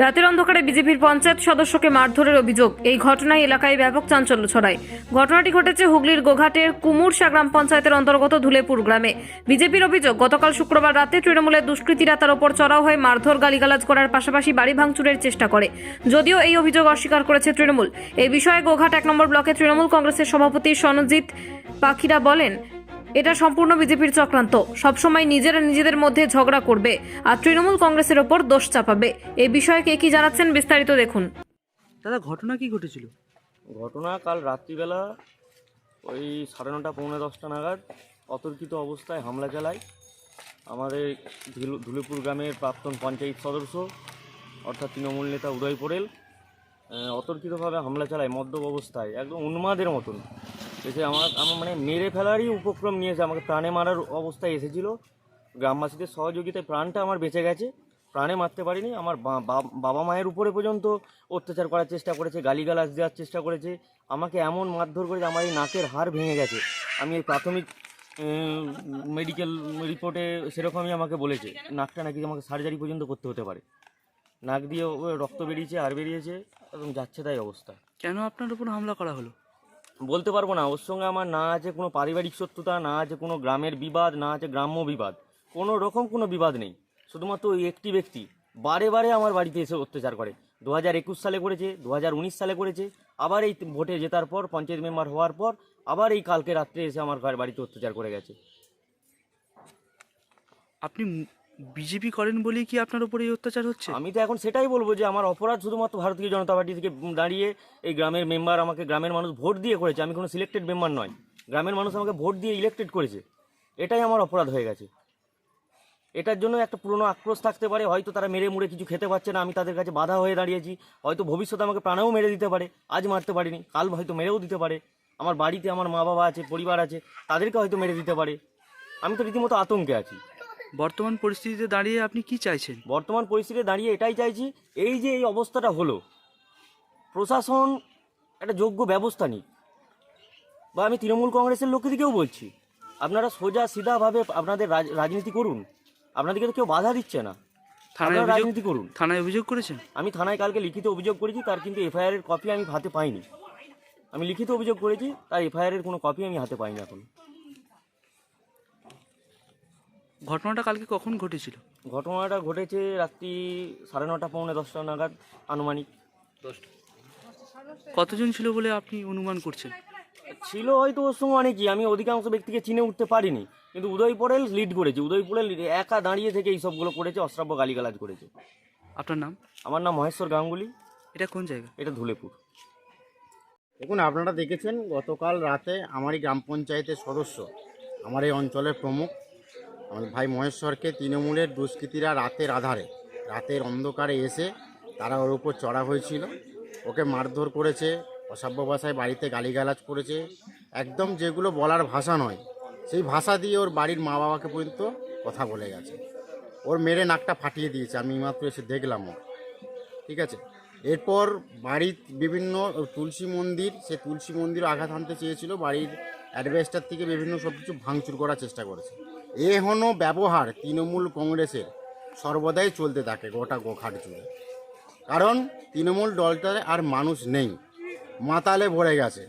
রাতের অন্ধকারে বিজেপির পঞ্চায়েত সদস্যকে মারধরের অভিযোগ। এই ঘটনায় এলাকায় ব্যাপক চাঞ্চল্য ছড়ায়। ঘটনাটি ঘটেছে হুগলির গোঘাটের কুমুরশা গ্রাম পঞ্চায়েতের অন্তর্গত ধুলেপুর গ্রামে। বিজেপির অভিযোগ, গতকাল শুক্রবার রাতে তৃণমূলের দুষ্কৃতীরা তার ওপর চড়াও হয়ে মারধর গালিগালাজ করার পাশাপাশি বাড়ি ভাঙচুরের চেষ্টা করে। যদিও এই অভিযোগ অস্বীকার করেছে তৃণমূল। এই বিষয়ে গোঘাট এক নম্বর ব্লকে তৃণমূল কংগ্রেসের সভাপতি সনজিৎ পাখিরা বলেন এটা সম্পূর্ণ বিজেপির চক্রান্ত। সবসময় নিজেরা নিজেদের মধ্যে ঝগড়া করবে আর তৃণমূল কংগ্রেসের ওপর দোষ চাপাবে। এ বিষয়ে কে কি জানাচ্ছেন বিস্তারিত দেখুন। দাদা ঘটনা কি ঘটেছিল? ঘটনা কাল রাত্রিবেলা ওই সাড়ে নটা পৌনে দশটা নাগাদ অতর্কিত অবস্থায় হামলা চালায় আমাদের ধুলু- ধুলিপুর গ্রামের প্রাক্তন পঞ্চায়েত সদস্য অর্থাৎ তৃণমূল নেতা উদয় পোড়েল অতর্কিতভাবে হামলা চালায় মদ্যপ অবস্থায় একদম উন্মাদের মতন। এসে আমার আমার মানে মেরে ফেলারই উপক্রম নিয়েছে। আমাকে প্রাণে মারার অবস্থায় এসেছিল। গ্রামবাসীদের সহযোগিতায় প্রাণটা আমার বেঁচে গেছে। প্রাণে মারতে পারিনি। আমার বাবা মায়ের উপরে পর্যন্ত অত্যাচার করার চেষ্টা করেছে, গালিগালাজ দেওয়ার চেষ্টা করেছে। আমাকে এমন মারধর করেছে, আমার এই নাকের হাড় ভেঙে গেছে। আমি এই প্রাথমিক মেডিকেল রিপোর্টে সেরকমই আমাকে বলেছে, নাকটা নাকি আমাকে সার্জারি পর্যন্ত করতে হতে পারে। নাক দিয়ে রক্ত বেরিয়েছে আর বেরিয়েছে এবং যাচ্ছে তাই অবস্থা। কেন আপনার উপর হামলা করা হলো? বলতে পারব না, ওর সঙ্গে আমার না আছে কোনো পারিবারিক শত্রুতা, না আছে কোনো গ্রামের বিবাদ, না আছে গ্রাম্য বিবাদ। কোনো রকম কোনো বিবাদ নেই। শুধুমাত্র ওই একটি ব্যক্তি। বারে বারে আমার বাড়িতে এসে অত্যাচার করে। দু হাজার একুশ সালে করেছে, দু হাজার উনিশ সালে করেছে। আবার এই ভোটে জেতার পর, পঞ্চায়েত মেম্বার হওয়ার পর, আবার এই কালকে রাত্রে এসে আমার বাড়িতে অত্যাচার করে গেছে। আপনি বিজেপি করেন বলেই কি আপনার উপর এই অত্যাচার হচ্ছে? আমি তো এখন সেটাই বলব যে আমার অপরাধ শুধুমাত্র ভারতীয় জনতা পার্টি থেকে দাঁড়িয়ে এই গ্রামের মেম্বার আমাকে গ্রামের মানুষ ভোট দিয়ে করেছে। আমি কোনো সিলেক্টেড মেম্বার নয়। গ্রামের মানুষ আমাকে ভোট দিয়ে ইলেক্টেড করেছে। এটাই আমার অপরাধ হয়ে গেছে। এটার জন্য একটা পুরনো আক্রোশ থাকতে পারে। হয়তো তারা মেরে মুড়ে কিছু খেতে পারছে না। আমি তাদের কাছে বাধা হয়ে দাঁড়িয়েছি। হয়তো ভবিষ্যতে আমাকে প্রাণেও মেরে দিতে পারে। আজ মারতে পারিনি। কাল হয়তো মেরেও দিতে পারে। আমার বাড়িতে আমার মা বাবা আছে, পরিবার আছে, তাদেরকে হয়তো মেরে দিতে পারে। আমি তো রীতিমতো আতঙ্কে আছি। বর্তমান পরিস্থিতিতে দাঁড়িয়ে আপনি কি চাইছেন? বর্তমান পরিস্থিতিতে দাঁড়িয়ে এটাই চাইছি এই যে এই অবস্থাটা হলো প্রশাসন একটা যোগ্য ব্যবস্থা নিক। বা আমি তৃণমূল কংগ্রেসের লোকদেরকেও বলছি আপনারা সোজা সিধাভাবে আপনাদের রাজ- রাজনীতি করুন আপনাদেরকে তো কেউ বাধা দিচ্ছে না। থানায় রাজনীতি করুন। থানায় অভিযোগ করেছেন? আমি থানায় কালকে লিখিত অভিযোগ করেছি তার কিন্তু এফআইআর এর কপি আমি হাতে পাইনি। আমি লিখিত অভিযোগ করেছি তার এফআইআর এর কোনো কপি আমি হাতে পাইনি এখন। ঘটনাটা কালকে কখন ঘটেছিল? ঘটনাটা ঘটেছে রাত্রি সাড়ে নটা পৌনে দশটা নাগাদ আনুমানিক। কতজন ছিল বলে আপনি অনুমান করছেন? ছিল হয়তো ওর সঙ্গে অনেকই আমি অধিকাংশ ব্যক্তিকে চিনে উঠতে পারিনি। কিন্তু উদয় পড়েল লিড করেছে উদয় পড়েল একা দাঁড়িয়ে থেকে এই সবগুলো করেছে অশ্রাব্য গালিগালাজ করেছে। আপনার নাম? আমার নাম মহেশ্বর গাঙ্গুলি। এটা কোন জায়গা? এটা ধুলেপুর। দেখুন আপনারা দেখেছেন গতকাল রাতে আমারই গ্রাম পঞ্চায়েতের সদস্য আমার এই অঞ্চলের প্রমুখ আমাদের ভাই মহেশ্বরকে তৃণমূলের দুষ্কৃতীরা রাতের আধারে, রাতের অন্ধকারে এসে তারা ওর উপর চড়া হয়েছিল। ওকে মারধর করেছে অসভ্য ভাষায় বাড়িতে গালিগালাজ করেছে। একদম যেগুলো বলার ভাষা নয়, সেই ভাষা দিয়ে ওর বাড়ির মা বাবাকে পর্যন্ত কথা বলে গেছে। ওর মেরে নাকটা ফাটিয়ে দিয়েছে, আমি মাত্র এসে দেখলাম ও ঠিক আছে? এরপর বাড়ির বিভিন্ন তুলসী মন্দির, সে তুলসী মন্দিরও আঘাত আনতে চেয়েছিল, বাড়ির অ্যাডভেস্টার থেকে বিভিন্ন সব কিছু ভাঙচুর করার চেষ্টা করেছে। এ হনো ব্যবহার তৃণমূল কংগ্রেসের। সর্বদাই চলতে থাকে গোটা গোখাট জুড়ে। কারণ তৃণমূল দলটায় আর মানুষ নেই। মাতালে ভরে গেছে।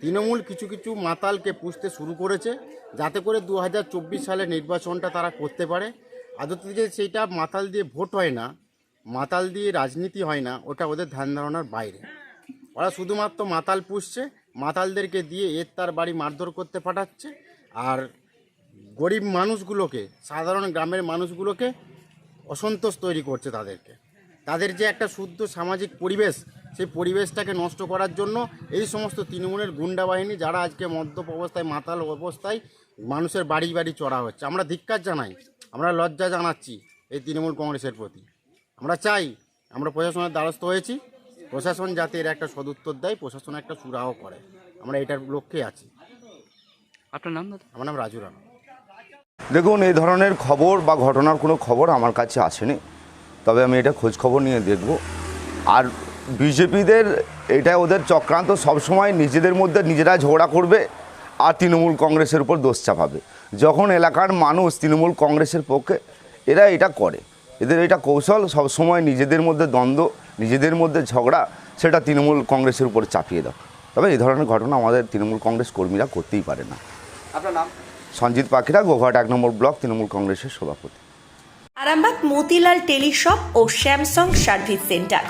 তৃণমূল কিছু কিছু মাতালকে পুষতে শুরু করেছে। যাতে করে দু হাজার চব্বিশ সালে নির্বাচনটা তারা করতে পারে। আদতে যে সেইটা মাতাল দিয়ে ভোট হয় না, মাতাল দিয়ে রাজনীতি হয় না, ওটা ওদের ধ্যান ধারণার বাইরে। ওরা শুধুমাত্র মাতাল পুষছে, মাতালদেরকে দিয়ে এর তার বাড়ি মারধর করতে পাঠাচ্ছে। আর গরিব মানুষগুলোকে সাধারণ গ্রামের মানুষগুলোকে অসন্তোষ তৈরি করছে তাদেরকে। তাদের যে একটা শুদ্ধ সামাজিক পরিবেশ সেই পরিবেশটাকে নষ্ট করার জন্য এই সমস্ত তৃণমূলের গুন্ডা বাহিনী যারা আজকে মদ্যপ অবস্থায় মাতাল অবস্থায় মানুষের বাড়ি বাড়ি চড়া হচ্ছে। আমরা ধিক্কার জানাই আমরা লজ্জা জানাচ্ছি এই তৃণমূল কংগ্রেসের প্রতি। আমরা চাই আমরা প্রশাসনের দ্বারস্থ হয়েছি প্রশাসন যাতে এর একটা সদুত্তর দেয় প্রশাসন একটা সুরাহ করে। আমরা এটার লক্ষ্যে আছি। আপনার নাম দাদা? আমার নাম রাজু রানা। দেখুন, এই ধরনের খবর বা ঘটনার কোনো খবর আমার কাছে আসেনি। তবে আমি এটা খোঁজ খবর নিয়ে দেখব। আর বিজেপিদের এটা ওদের চক্রান্ত সবসময় নিজেদের মধ্যে নিজেরা ঝগড়া করবে আর তৃণমূল কংগ্রেসের উপর দোষ চাপাবে। যখন এলাকার মানুষ তৃণমূল কংগ্রেসের পক্ষে, এরা এটা করে। এদের এটা কৌশল সবসময় নিজেদের মধ্যে দ্বন্দ্ব, নিজেদের মধ্যে ঝগড়া, সেটা তৃণমূল কংগ্রেসের উপর চাপিয়ে দাও। তবে এই ধরনের ঘটনা আমাদের তৃণমূল কংগ্রেস কর্মীরা করতেই পারে না। আপনার নাম? সঞ্জিত পাখিরা, গোঘাট এক নম্বর ব্লক, তৃণমূল কংগ্রেসের সভাপতি। আরামবাগ, মতিলাল টেলিশপ ও স্যামসাং সার্ভিস সেন্টার।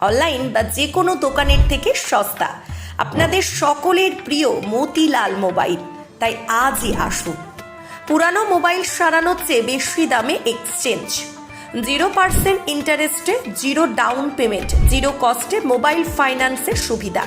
অনলাইন বা যে কোনো দোকানের থেকে সস্তা। আপনাদের সকলের প্রিয় মতিলাল মোবাইল। তাই আজই আসুন। পুরানো মোবাইল সারানোর চেয়ে বেশি দামে এক্সচেঞ্জ। জিরো পার্সেন্ট ইন্টারেস্টে, জিরো ডাউন পেমেন্ট, জিরো কস্টে মোবাইল ফাইন্যান্সের সুবিধা।